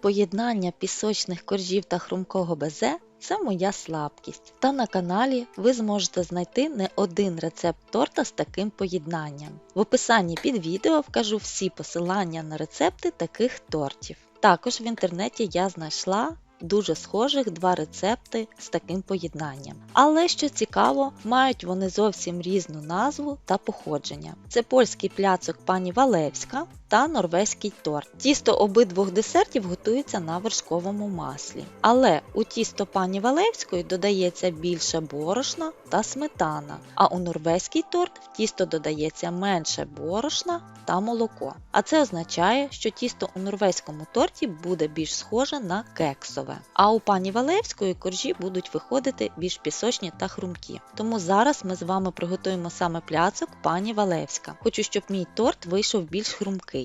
Поєднання пісочних коржів та хрумкого безе це моя слабкість. Та на каналі ви зможете знайти не один рецепт торта з таким поєднанням. В описанні під відео вкажу всі посилання на рецепти таких тортів. Також в інтернеті я знайшла дуже схожих два рецепти з таким поєднанням. Але що цікаво, мають вони зовсім різну назву та походження. Це польський пляцок пані Валевська та норвезький торт. Тісто обидвох десертів готується на вершковому маслі. Але у тісто пані Валевської додається більше борошна та сметана, а у норвезький торт в тісто додається менше борошна та молоко. А це означає, що тісто у норвезькому торті буде більш схоже на кексове. А у пані Валевської коржі будуть виходити більш пісочні та хрумкі. Тому зараз ми з вами приготуємо саме пляцок пані Валевська. Хочу, щоб мій торт вийшов більш хрумкий.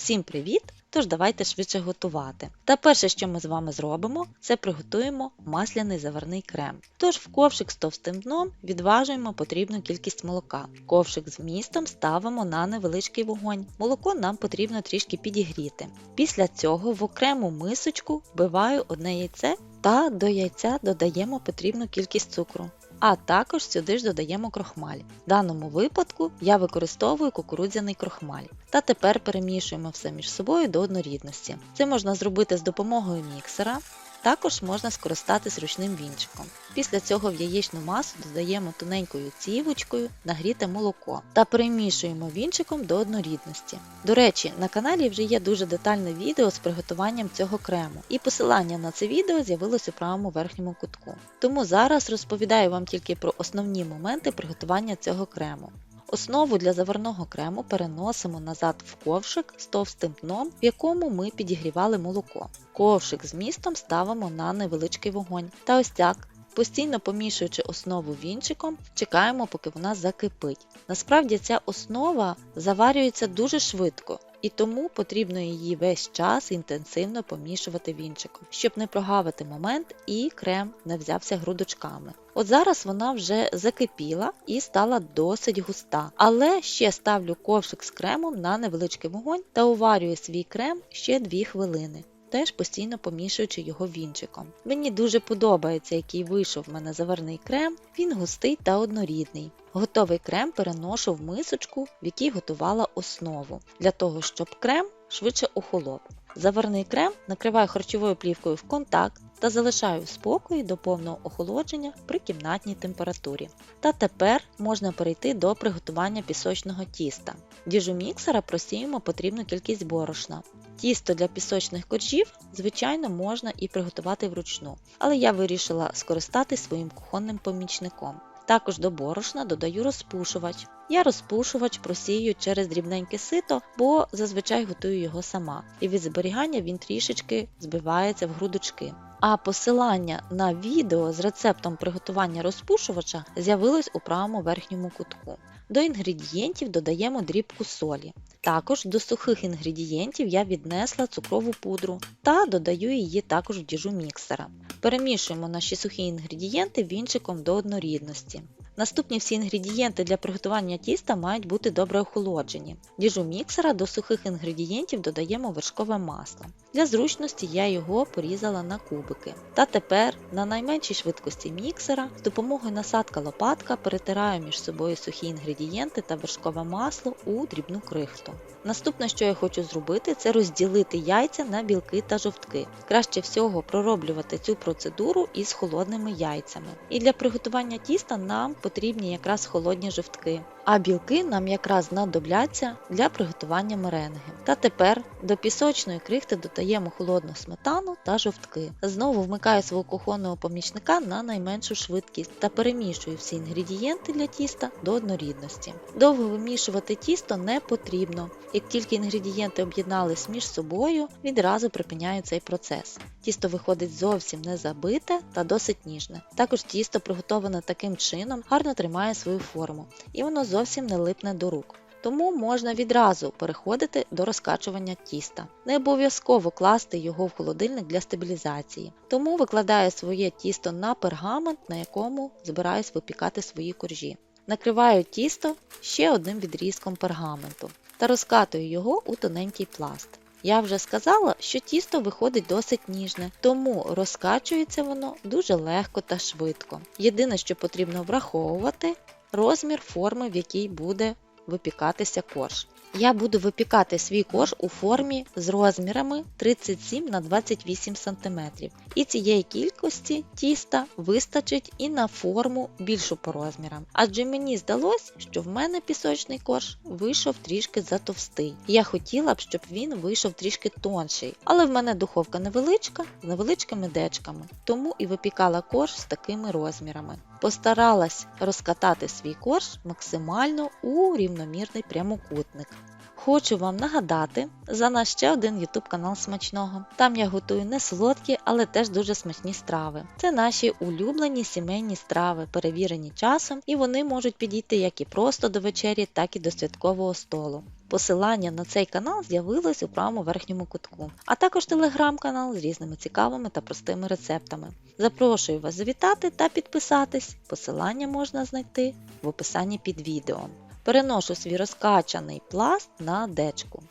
Всім привіт! Тож давайте швидше готувати. Та перше, що ми з вами зробимо, це приготуємо масляний заварний крем. Тож в ковшик з товстим дном відважуємо потрібну кількість молока. Ковшик з вмістом ставимо на невеличкий вогонь. Молоко нам потрібно трішки підігріти. Після цього в окрему мисочку вбиваю одне яйце та до яйця додаємо потрібну кількість цукру. А також сюди ж додаємо крохмаль. В даному випадку я використовую кукурудзяний крохмаль. Та тепер перемішуємо все між собою до однорідності. Це можна зробити з допомогою міксера. Також можна скористатись ручним вінчиком. Після цього в яєчну масу додаємо тоненькою цівочкою нагріте молоко та перемішуємо вінчиком до однорідності. До речі, на каналі вже є дуже детальне відео з приготуванням цього крему, і посилання на це відео з'явилось у правому верхньому кутку. Тому зараз розповідаю вам тільки про основні моменти приготування цього крему. Основу для заварного крему переносимо назад в ковшик з товстим дном, в якому ми підігрівали молоко. Ковшик з містом ставимо на невеличкий вогонь. Та ось так, постійно помішуючи основу вінчиком, чекаємо, поки вона закипить. Насправді ця основа заварюється дуже швидко. І тому потрібно її весь час інтенсивно помішувати вінчиком, щоб не прогавити момент і крем не взявся грудочками. От зараз вона вже закипіла і стала досить густа, але ще ставлю ковшик з кремом на невеличкий вогонь та уварюю свій крем ще 2 хвилини. Теж постійно помішуючи його вінчиком. Мені дуже подобається, який вийшов в мене заварний крем, він густий та однорідний. Готовий крем переношу в мисочку, в якій готувала основу, для того, щоб крем швидше охолов. Заварний крем накриваю харчовою плівкою в контакт та залишаю в спокої до повного охолодження при кімнатній температурі. Та тепер можна перейти до приготування пісочного тіста. Діжу міксера просіємо потрібну кількість борошна. Тісто для пісочних коржів, звичайно, можна і приготувати вручну, але я вирішила скористатись своїм кухонним помічником. Також до борошна додаю розпушувач. Я розпушувач просію через дрібненьке сито, бо зазвичай готую його сама, і від зберігання він трішечки збивається в грудочки. А посилання на відео з рецептом приготування розпушувача з'явилось у правому верхньому кутку. До інгредієнтів додаємо дрібку солі. Також до сухих інгредієнтів я віднесла цукрову пудру та додаю її також в діжу міксера. Перемішуємо наші сухі інгредієнти вінчиком до однорідності. Наступні всі інгредієнти для приготування тіста мають бути добре охолоджені. Діжу міксера до сухих інгредієнтів додаємо вершкове масло. Для зручності я його порізала на кубики. Та тепер на найменшій швидкості міксера з допомогою насадка лопатка перетираю між собою сухі інгредієнти та вершкове масло у дрібну крихту. Наступне, що я хочу зробити, це розділити яйця на білки та жовтки. Краще всього пророблювати цю процедуру із холодними яйцями. І для приготування тіста нам потрібні якраз холодні жовтки, а білки нам якраз знадобляться для приготування меренги. Та тепер до пісочної крихти додаємо холодну сметану та жовтки. Знову вмикаю свого кухонного помічника на найменшу швидкість та перемішую всі інгредієнти для тіста до однорідності. Довго вимішувати тісто не потрібно. Як тільки інгредієнти об'єднались між собою, відразу припиняю цей процес. Тісто виходить зовсім не забите та досить ніжне. Також тісто приготоване таким чином гарно тримає свою форму і воно зовсім не липне до рук. Тому можна відразу переходити до розкачування тіста. Не обов'язково класти його в холодильник для стабілізації. Тому викладаю своє тісто на пергамент, на якому збираюсь випікати свої коржі. Накриваю тісто ще одним відрізком пергаменту та розкатую його у тоненький пласт. Я вже сказала, що тісто виходить досить ніжне, тому розкачується воно дуже легко та швидко. Єдине, що потрібно враховувати, розмір форми, в якій буде випікатися корж. Я буду випікати свій корж у формі з розмірами 37 на 28 см. І цієї кількості тіста вистачить і на форму більшу по розмірам. Адже мені здалось, що в мене пісочний корж вийшов трішки затовстий. Я хотіла б, щоб він вийшов трішки тонший, але в мене духовка невеличка з невеличкими дечками, тому і випікала корж з такими розмірами. Постаралась розкатати свій корж максимально у рівномірний прямокутник. Хочу вам нагадати за наш ще один YouTube канал смачного. Там я готую не солодкі, але теж дуже смачні страви. Це наші улюблені сімейні страви, перевірені часом, і вони можуть підійти як і просто до вечері, так і до святкового столу. Посилання на цей канал з'явилось у правому верхньому кутку, а також телеграм-канал з різними цікавими та простими рецептами. Запрошую вас завітати та підписатись. Посилання можна знайти в описанні під відео. Переношу свій розкачаний пласт на дечку.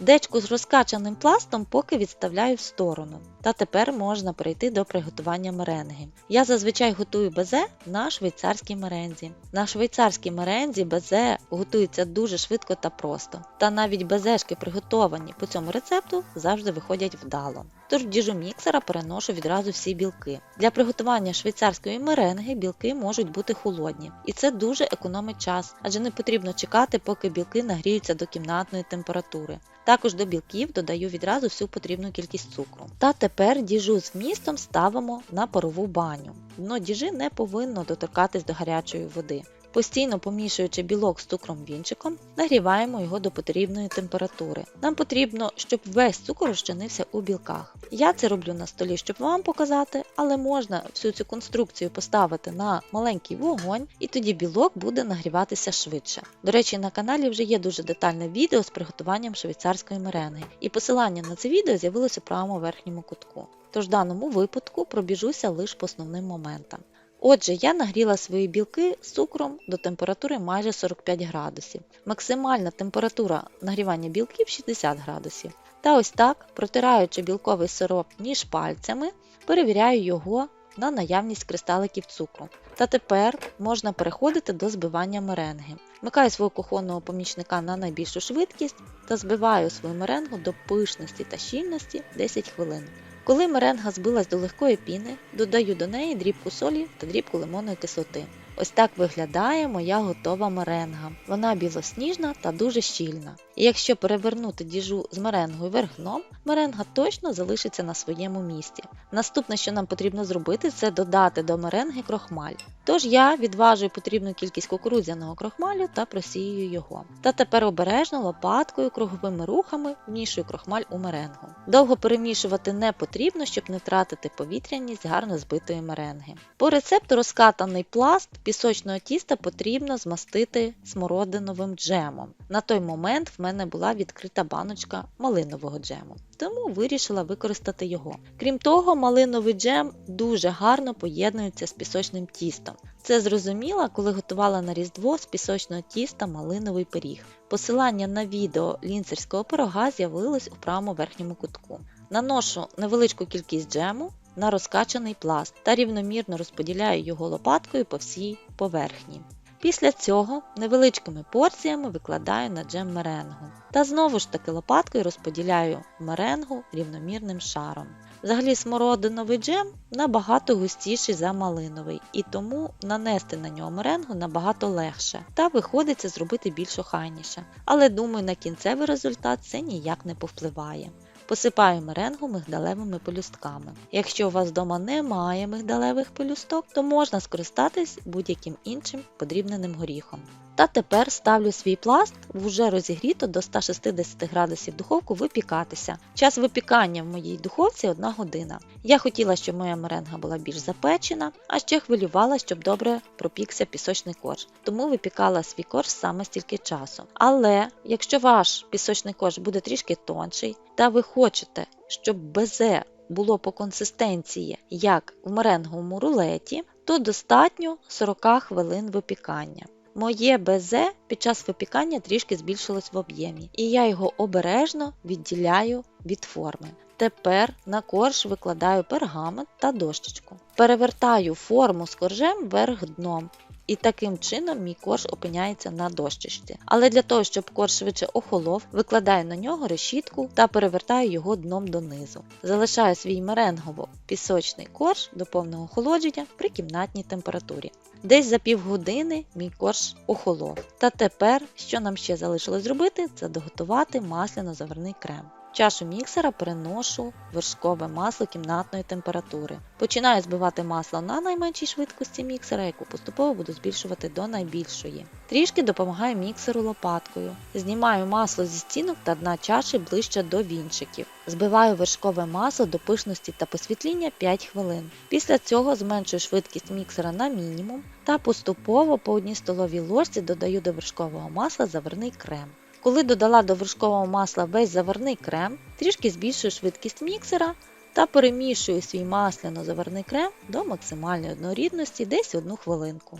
Дечку з розкачаним пластом поки відставляю в сторону. Та тепер можна перейти до приготування меренги. Я зазвичай готую безе на швейцарській мерензі. На швейцарській мерензі безе готується дуже швидко та просто. Та навіть безешки, приготовані по цьому рецепту, завжди виходять вдало. Тож в діжу міксера переношу відразу всі білки. Для приготування швейцарської меренги білки можуть бути холодні, і це дуже економить час, адже не потрібно чекати, поки білки нагріються до кімнатної температури. Також до білків додаю відразу всю потрібну кількість цукру. Та тепер діжу з вмістом ставимо на парову баню. Дно діжи не повинно доторкатись до гарячої води. Постійно помішуючи білок з цукром вінчиком, нагріваємо його до потрібної температури. Нам потрібно, щоб весь цукор розчинився у білках. Я це роблю на столі, щоб вам показати, але можна всю цю конструкцію поставити на маленький вогонь, і тоді білок буде нагріватися швидше. До речі, на каналі вже є дуже детальне відео з приготуванням швейцарської меренги, і посилання на це відео з'явилося у правому верхньому кутку. Тож в даному випадку пробіжуся лише по основним моментам. Отже, я нагріла свої білки з цукром до температури майже 45 градусів. Максимальна температура нагрівання білків 60 градусів. Та ось так, протираючи білковий сироп між пальцями, перевіряю його на наявність кристаликів цукру. Та тепер можна переходити до збивання меренги. Вмикаю свого кухонного помічника на найбільшу швидкість та збиваю свою меренгу до пишності та щільності 10 хвилин. Коли меренга збилась до легкої піни, додаю до неї дрібку солі та дрібку лимонної кислоти. Ось так виглядає моя готова меренга. Вона білосніжна та дуже щільна. І якщо перевернути діжу з меренгою вверх дном, меренга точно залишиться на своєму місці. Наступне, що нам потрібно зробити, це додати до меренги крохмаль. Тож я відважую потрібну кількість кукурудзяного крохмалю та просіюю його. Та тепер обережно лопаткою круговими рухами вмішую крохмаль у меренгу. Довго перемішувати не потрібно, щоб не втратити повітряність гарно збитої меренги. По рецепту розкатаний пласт пісочного тіста потрібно змастити смородиновим джемом. На той момент в мене була відкрита баночка малинового джему, тому вирішила використати його. Крім того, малиновий джем дуже гарно поєднується з пісочним тістом. Це зрозуміла, коли готувала на Різдво з пісочного тіста малиновий пиріг. Посилання на відео лінцерського пирога з'явилось у правому верхньому кутку. Наношу невеличку кількість джему на розкачаний пласт та рівномірно розподіляю його лопаткою по всій поверхні. Після цього невеличкими порціями викладаю на джем меренгу. Та знову ж таки лопаткою розподіляю меренгу рівномірним шаром. Взагалі смородиновий джем набагато густіший за малиновий, і тому нанести на нього меренгу набагато легше та виходиться зробити більш охайніше. Але думаю, на кінцевий результат це ніяк не повпливає. Посипаю меренгу мигдалевими пелюстками. Якщо у вас вдома немає мигдалевих пелюсток, то можна скористатись будь-яким іншим подрібненим горіхом. Та тепер ставлю свій пласт в уже розігріто до 160 градусів духовку випікатися. Час випікання в моїй духовці 1 година. Я хотіла, щоб моя меренга була більш запечена, а ще хвилювала, щоб добре пропікся пісочний корж. Тому випікала свій корж саме стільки часу. Але якщо ваш пісочний корж буде трішки тонший, та ви хочете, щоб безе було по консистенції, як в меренговому рулеті, то достатньо 40 хвилин випікання. моє безе під час випікання трішки збільшилось в об'ємі, і я його обережно відділяю від форми. Тепер на корж викладаю пергамент та дощечку. Перевертаю форму з коржем вверх дном. І таким чином мій корж опиняється на дощечці. Але для того, щоб корж швидше охолов, викладаю на нього решітку та перевертаю його дном донизу. Залишаю свій меренгово-пісочний корж до повного охолодження при кімнатній температурі. Десь за півгодини мій корж охолов. Та тепер, що нам ще залишилось зробити, це доготувати масляно-заварний крем. Чашу міксера переношу вершкове масло кімнатної температури. Починаю збивати масло на найменшій швидкості міксера, яку поступово буду збільшувати до найбільшої. Трішки допомагаю міксеру лопаткою. Знімаю масло зі стінок та дна чаші ближче до вінчиків. Збиваю вершкове масло до пишності та посвітління 5 хвилин. Після цього зменшую швидкість міксера на мінімум та поступово по одній столовій ложці додаю до вершкового масла заварний крем. Коли додала до вершкового масла весь заварний крем, трішки збільшую швидкість міксера та перемішую свій масляно-заварний крем до максимальної однорідності десь одну хвилинку.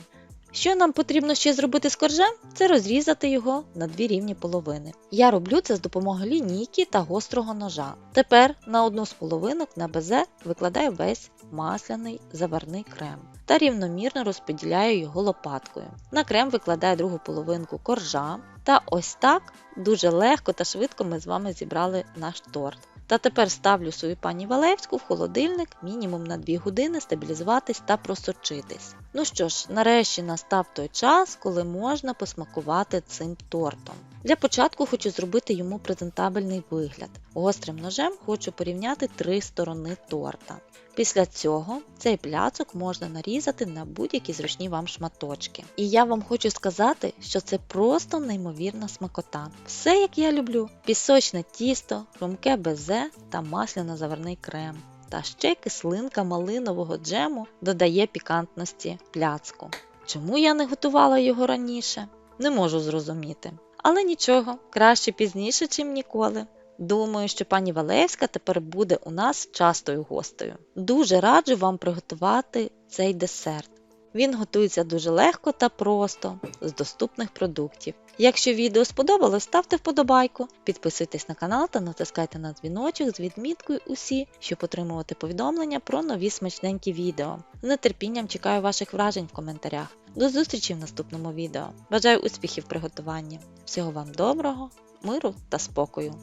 Що нам потрібно ще зробити з коржем, це розрізати його на дві рівні половини. Я роблю це з допомогою лінійки та гострого ножа. Тепер на одну з половинок на безе викладаю весь масляний заварний крем та рівномірно розподіляю його лопаткою. На крем викладаю другу половинку коржа та ось так дуже легко та швидко ми з вами зібрали наш торт. Та тепер ставлю свою пані Валевську в холодильник мінімум на 2 години стабілізуватись та просочитись. Ну що ж, нарешті настав той час, коли можна посмакувати цим тортом. Для початку хочу зробити йому презентабельний вигляд. Гострим ножем хочу порівняти три сторони торта. Після цього цей пляцок можна нарізати на будь-які зручні вам шматочки. І я вам хочу сказати, що це просто неймовірна смакота. Все як я люблю: пісочне тісто, хрумке безе та масляно-заварний крем. Та ще кислинка малинового джему додає пікантності пляцку. Чому я не готувала його раніше? Не можу зрозуміти. Але нічого, краще пізніше, чим ніколи. Думаю, що пані Валевська тепер буде у нас частою гостею. Дуже раджу вам приготувати цей десерт. Він готується дуже легко та просто з доступних продуктів. Якщо відео сподобалось, ставте вподобайку, підписуйтесь на канал та натискайте на дзвіночок з відміткою усі, щоб отримувати повідомлення про нові смачненькі відео. З нетерпінням чекаю ваших вражень в коментарях. До зустрічі в наступному відео. Бажаю успіхів в приготуванні. Всього вам доброго, миру та спокою!